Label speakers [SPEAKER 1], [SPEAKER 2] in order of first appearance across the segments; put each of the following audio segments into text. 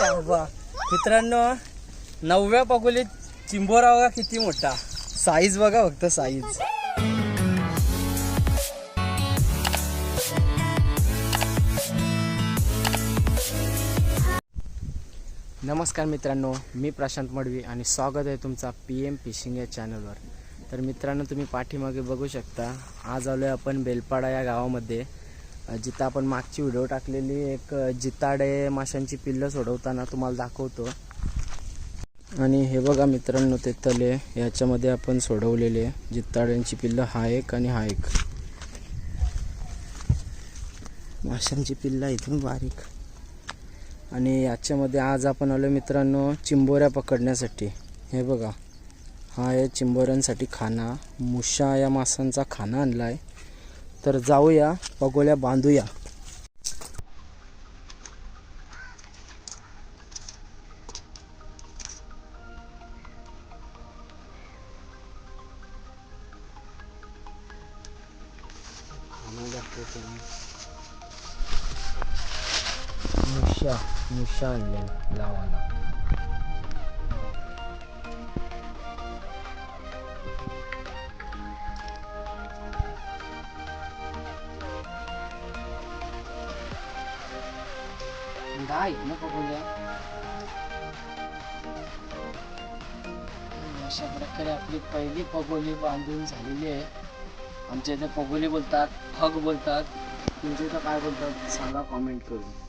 [SPEAKER 1] मित्रांनो नवव्या पगोलीत चिंबोरा बघा किती मोठा. साईज बघा फक्त साईज नमस्कार मित्रांनो मी प्रशांत मडवी आणि स्वागत आहे तुमचा पी एम फिशिंग या चॅनलवर तर मित्रांनो तुम्ही पाठीमागे बघू शकता आज आलो आहे आपण बेलपाडा या गावामध्ये. जिथं आपण मागची व्हिडिओ टाकलेली एक जिताडे माशांची पिल्लं सोडवताना तुम्हाला दाखवतो. आणि हे बघा मित्रांनो ते तले याच्यामध्ये आपण सोडवलेले. जिताड्यांची पिल्लं हा एक आणि हा एक. माशांची पिल्लं इथून बारीक. आणि याच्यामध्ये आज आपण आलो मित्रांनो चिंबोऱ्या पकडण्यासाठी. हे बघा हा आहे चिंबोऱ्यांसाठी खाना. मुशा या मासांचा खाना आणला आहे तर जाऊया पगोल्या बांधूया. मुशा मुशा आणल्या. लावायला no ना पगोल्या अशा प्रकारे आपली पहिली पगोली बांधून झालेली आहे आमच्या इथे पगोली बोलतात फग बोलतात तुमच्या इथं काय बोलतात सांगा कॉमेंट करून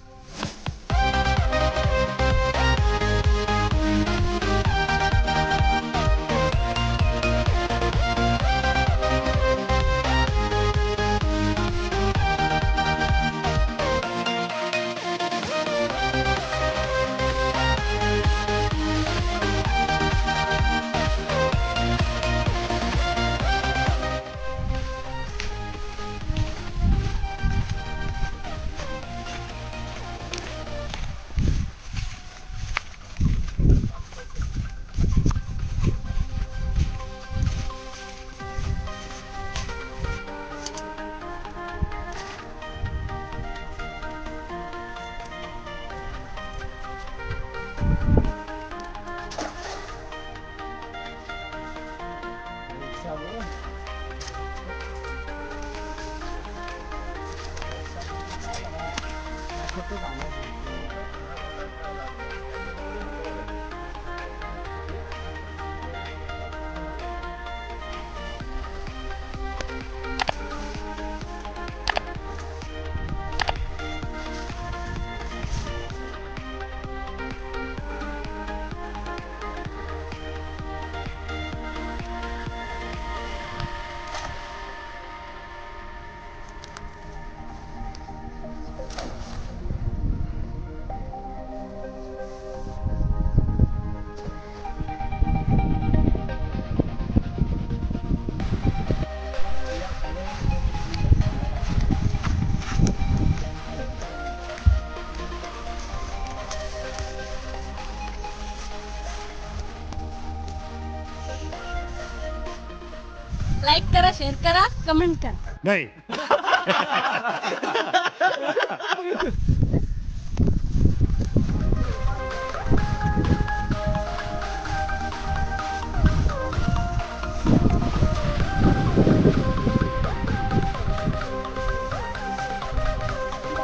[SPEAKER 2] लाईक करा शेअर करा कमेंट करा.
[SPEAKER 3] नाही.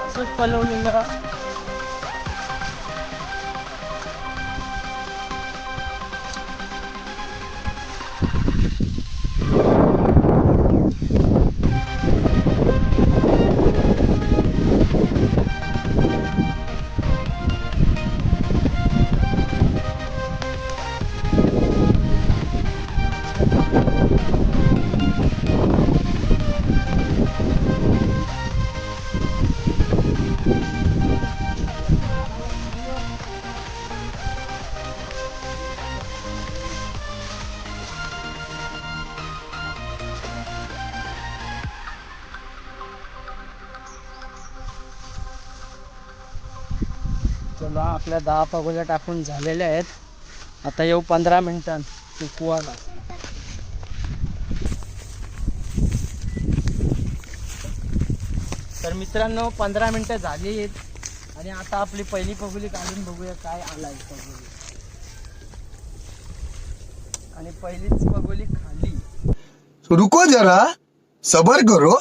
[SPEAKER 1] असंच पलवलेलं चला आपल्या दहा पगोल्या टाकून झालेल्या आहेत. आता येऊ पंधरा मिनिटां कुवाला तर मित्रांनो पंधरा मिनटं झाली आहेत. आणि आता आपली पहिली पगुली काढून बघूया काय आलाय पगुली. आणि पहिलीच पगोली खाली.
[SPEAKER 3] रुको जरा सबर करो.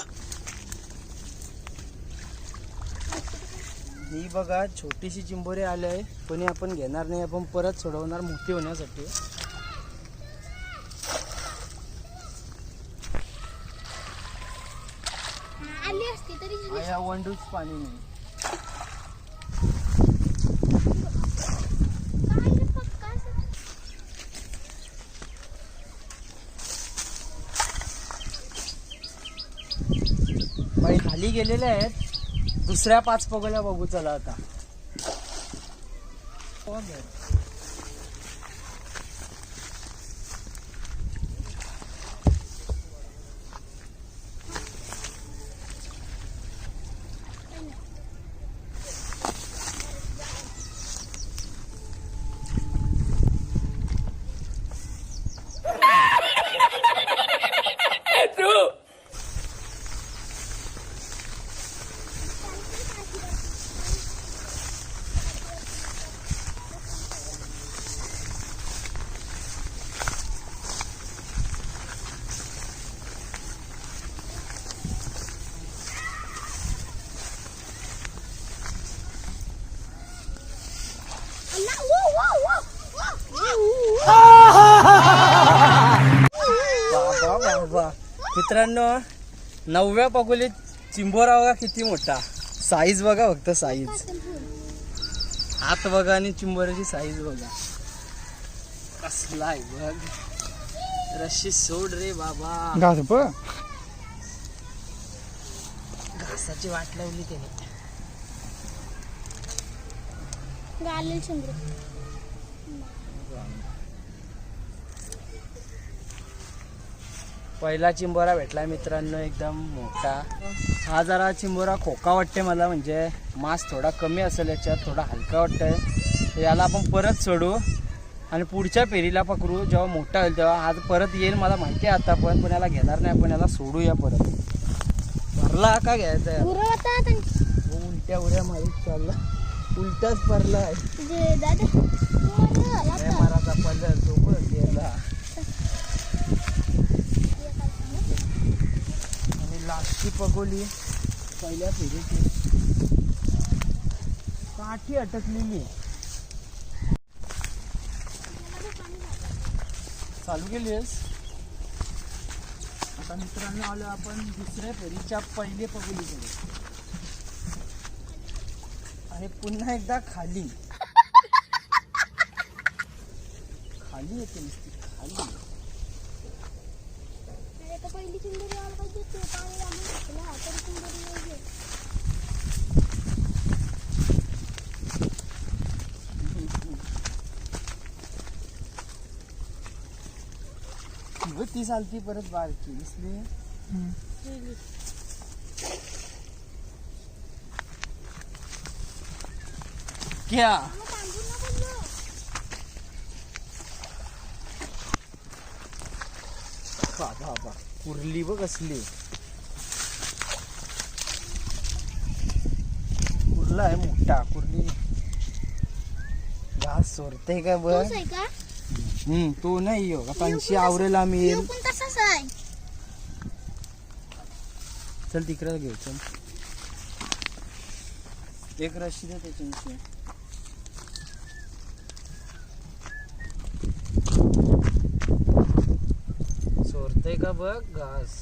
[SPEAKER 1] ही बघा छोटीशी चिंबोरी आली आहे. पण ही आपण घेणार नाही आपण परत सोडवणार मोठी होण्यासाठी. वंडूच पाणी नाही. बाई खाली गेलेले आहेत. दुसऱ्या पाच पगोल्या बघू चला आता बाबा बाबा मित्रांनो नवव्या पगोलीत चिंबोरा बघा किती मोठा. साईज बघा फक्त साईज हात बघा आणि चिंबोऱ्याची साईज बघा. कसला आहे बघ. रशी सोड रे बाबा.
[SPEAKER 3] घास
[SPEAKER 1] घासाची वाट लावली त्याने
[SPEAKER 2] गालेल चंद्र
[SPEAKER 1] पहिला चिंबोरा भेटला मित्रांनो एकदम मोठा. हा जरा चिंबोरा खोका वाटते मला म्हणजे मांस थोडा कमी असेल याच्यात थोडा हलका वाटतंय. तर याला आपण परत सोडू आणि पुढच्या पेरीला पकडू. जेव्हा मोठा होईल तेव्हा. आज परत येईल मला माहिती आहे आता पण पण याला घेणार नाही आपण याला सोडूया परत. भरला का घ्यायचा हो, उलट्या उड्या मारीत चालला. उलटाच भरला आहे
[SPEAKER 2] जे दादा
[SPEAKER 1] लय माराचा पडला तो पण गेला आणि लास्टची पगोली. पहिल्या फेरीची. काठी अटकलेली. चालू केली आहेस? आता मित्रांनो आलो आपण दुसऱ्या फेरीच्या पहिले पगोलीकडे. आणि पुन्हा एकदा खाली. खाली येते नुसती खाली
[SPEAKER 2] पहिली चिंबोरी आला पाहिजे ते पाणी घालून टाकलं तरी चिंबोरी नाही घेत.
[SPEAKER 1] व ती चालती परत बारकी दिसली क्या?
[SPEAKER 2] मग तांदूळ नको देऊ.
[SPEAKER 1] बा बा बा कुर्ली बघ कसली कुर्ला आहे मोठा कुर्ली. घास सोडते का बघ?
[SPEAKER 2] तोच आहे का?
[SPEAKER 1] हम्म तो नाही हो पंशी आवरेल आम्ही
[SPEAKER 2] येऊ पण तसाच आहे.
[SPEAKER 1] चल तिकडे घेऊ चल. एक रशी दे त्याच्याशी सोडते का बघ घास?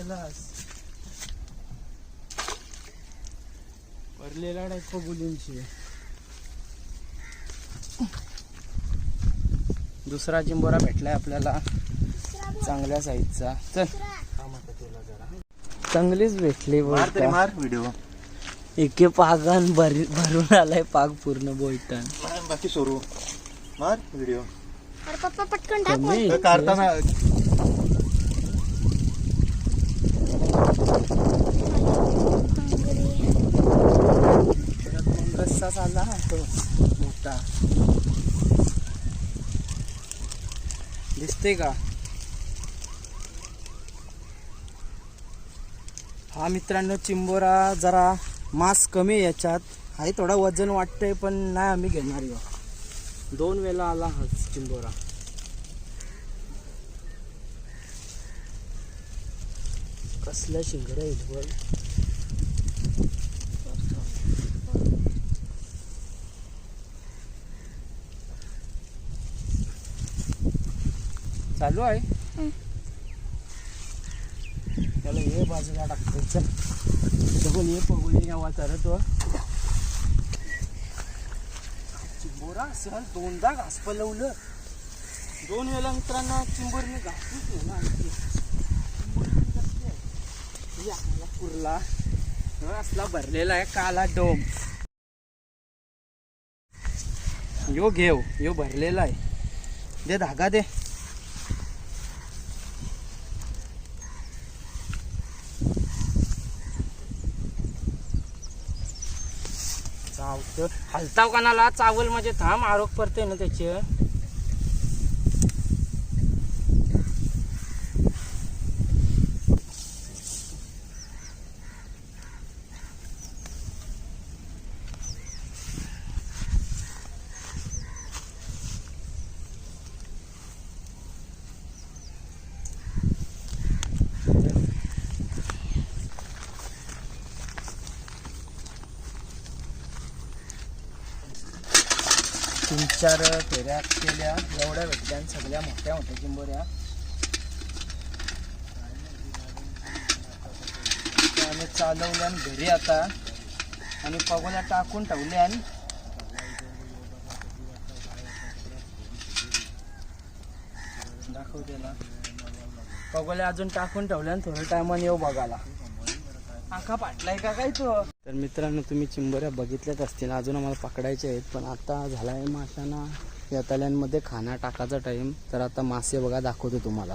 [SPEAKER 1] चांगलाच भरलेला टाईप पगुलींची दुसरा चिंबोरा भेटलाय आपल्याला. चांगल्या साईजचा. चल. चांगलीच भेटली.
[SPEAKER 4] मार व्हिडिओ
[SPEAKER 1] एके पागान भरी भरून आलाय पाग पूर्ण बोलतान.
[SPEAKER 4] बाकी सोडू. मार व्हिडिओ
[SPEAKER 2] अरे पप्पा पटकन
[SPEAKER 4] काढताना
[SPEAKER 1] परत मग रस्सा तो मोठा दिसते का हा मित्रांनो चिंबोरा जरा मास कमी आहे याच्यात. आहे थोडा वजन वाटतंय पण नाही आम्ही घेणार ह्यो. दोन वेळा आला हा चिंबोरा. कसल्या शिंगर आहेत चालू आहे. त्याला हे बाजूला टाकतो. चल. बघून ये बघून यावा तर तो चिंबोरा सहल दोनदा घास पलवलं दोन वेळा मित्रांनो चिंबोरीने घासूच नाही ना आणखी. चिंबोरी पण कसली आहे? ही आपल्याला कुर्ला. हं, असला भरलेला आहे काला डोम. यो घेव यो भरलेला आहे. दे धागा दे. हलताव कानाला चावल म्हणजे थांब आरोग पडते ना त्याचे तीन चार फेऱ्या केल्या. एवढ्या भेटल्या. आणि सगळ्या मोठ्या मोठ्या चिंबोऱ्या. आणि चालवल्या घरी आता. आणि पगोल्या टाकून ठेवल्या आणि दाखव त्याला. पगोल्या अजून टाकून ठेवल्या आणि थोड्या टायमाने येऊ बघायला. आखा पाटलाय का काय तो? तर मित्रांनो तुम्ही चिंबोऱ्या बघितल्याच असतील. अजून आम्हाला पकडायचे आहेत पण आता झाला आहे माशांना. या तल्यांमध्ये खाना टाकायचा टाइम तर आता मासे बघा दाखवतो तुम्हाला.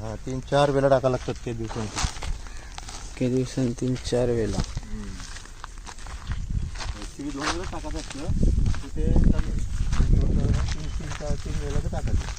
[SPEAKER 4] हा तीन चार वेळा टाका लागतात ते दिवसांची
[SPEAKER 1] काही दिवसांनी तीन चार वेळेला
[SPEAKER 4] ती दोन वेळा टाकायचं असलं तिथे वेळा, तीन तीन चार तीन वेळा टाकायचं.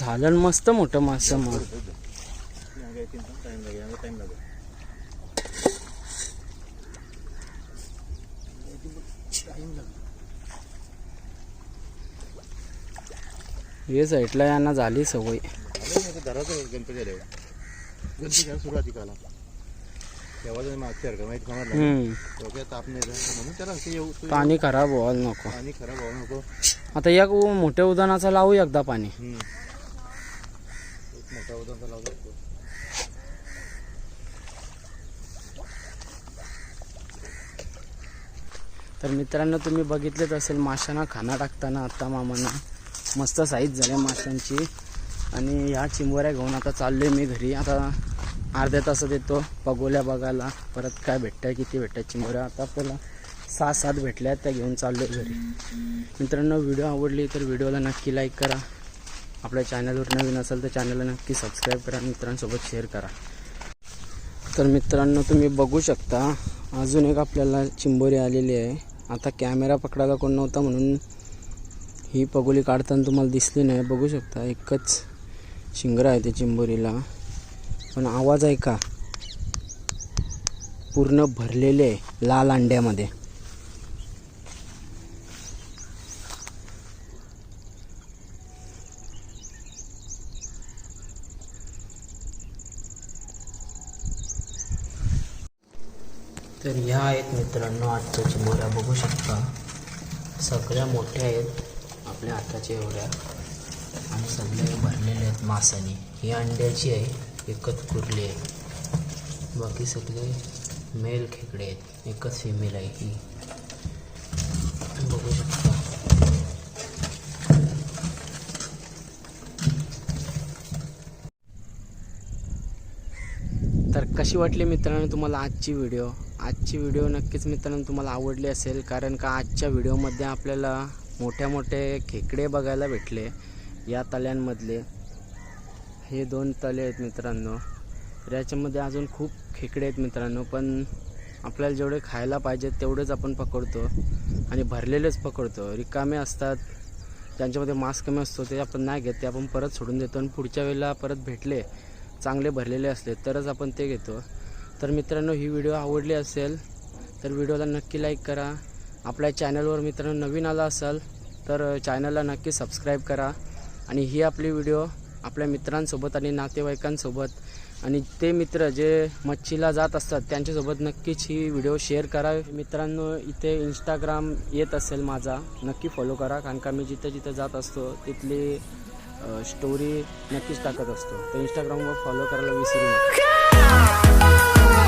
[SPEAKER 1] झालं मस्त मोठं मासं मग. हे साईडला यांना झाली सवय. पाणी खराब व्हायला नको.
[SPEAKER 4] पाणी खराब व्हावं नको.
[SPEAKER 1] आता या मोठ्या उदानाचा लावू एकदा पाणी.
[SPEAKER 4] मोठा उदाहरण लावू शकतो.
[SPEAKER 1] तर मित्रांनो तुम्ही बघितलेच असेल माशांना खाना टाकताना आत्ता मामांना मस्त साईज झाल्या माशांची. आणि ह्या चिंबोऱ्या घेऊन आता चाललोय मी घरी. आता अर्ध्या तासात येतो पगोल्या बघायला. परत काय भेटतंय किती भेटतात चिंबोऱ्या. आता आपल्याला सहा सात भेटल्या त्या घेऊन चाललोय घरी. मित्रांनो व्हिडिओ आवडली तर व्हिडिओला नक्की लाईक करा. आपल्या चॅनलवर नवीन असेल तर चॅनलला नक्की सबस्क्राईब करा मित्रांसोबत शेअर करा. तर मित्रांनो तुम्ही बघू शकता अजून एक आपल्याला चिंबोरी आलेली आहे. आता कॅमेरा पकडायला कोण नव्हता म्हणून ही पगोली काढताना तुम्हाला दिसली नाही. बघू शकता एकच शिंगर आहे ते चिंबोरीला. पण आवाज आहे का पूर्ण भरलेले आहे लाल अंड्यामध्ये तर ह्या आहेत मित्रांनो आजच्या मोऱ्या बघू शकता. सगळ्या मोठ्या आहेत आपल्या हाताच्या एवढ्या. आणि सगळे भरलेले आहेत मासाने. ही अंड्याची आहे एकच कुर्ली आहे. बाकी सगळे मेल खेकडे आहेत एकच फिमेल आहे ही. बघू शकता. तर कशी वाटली मित्रांनो तुम्हाला आजची व्हिडिओ आजची व्हिडिओ नक्कीच मित्रांनो तुम्हाला आवडली असेल कारण का आजच्या व्हिडिओमध्ये आपल्याला मोठ्या मोठे खेकडे बघायला भेटले या तळ्यांमधले. हे दोन तले आहेत मित्रांनो. तर याच्यामध्ये अजून खूप खेकडे आहेत मित्रांनो पण आपल्याला जेवढे खायला पाहिजेत तेवढेच आपण पकडतो आणि भरलेलेच पकडतो. रिकामे असतात ज्यांच्यामध्ये मांस कमी असतो ते आपण नाही घेत ते आपण परत सोडून देतो आणि पुढच्या वेळेला परत भेटले चांगले भरलेले असले तरच आपण ते घेतो. तर मित्रांनो ही व्हिडिओ आवडली असेल तर व्हिडिओला नक्की लाईक करा. आपल्या चॅनलवर मित्रांनो नवीन आला असाल तर चॅनलला नक्की सबस्क्राईब करा. आणि ही आपली व्हिडिओ आपल्या मित्रांसोबत आणि नातेवाईकांसोबत आणि ते मित्र जे मच्छीला जात असतात त्यांच्यासोबत नक्कीच ही व्हिडिओ शेअर करा. मित्रांनो इथे इंस्टाग्राम येत असेल माझा नक्की फॉलो करा. कारण का मी जिथं जिथं जात असतो तिथली स्टोरी नक्कीच टाकत असतो. तर इंस्टाग्रामवर फॉलो करायला विसरू नका. Oh, oh, oh.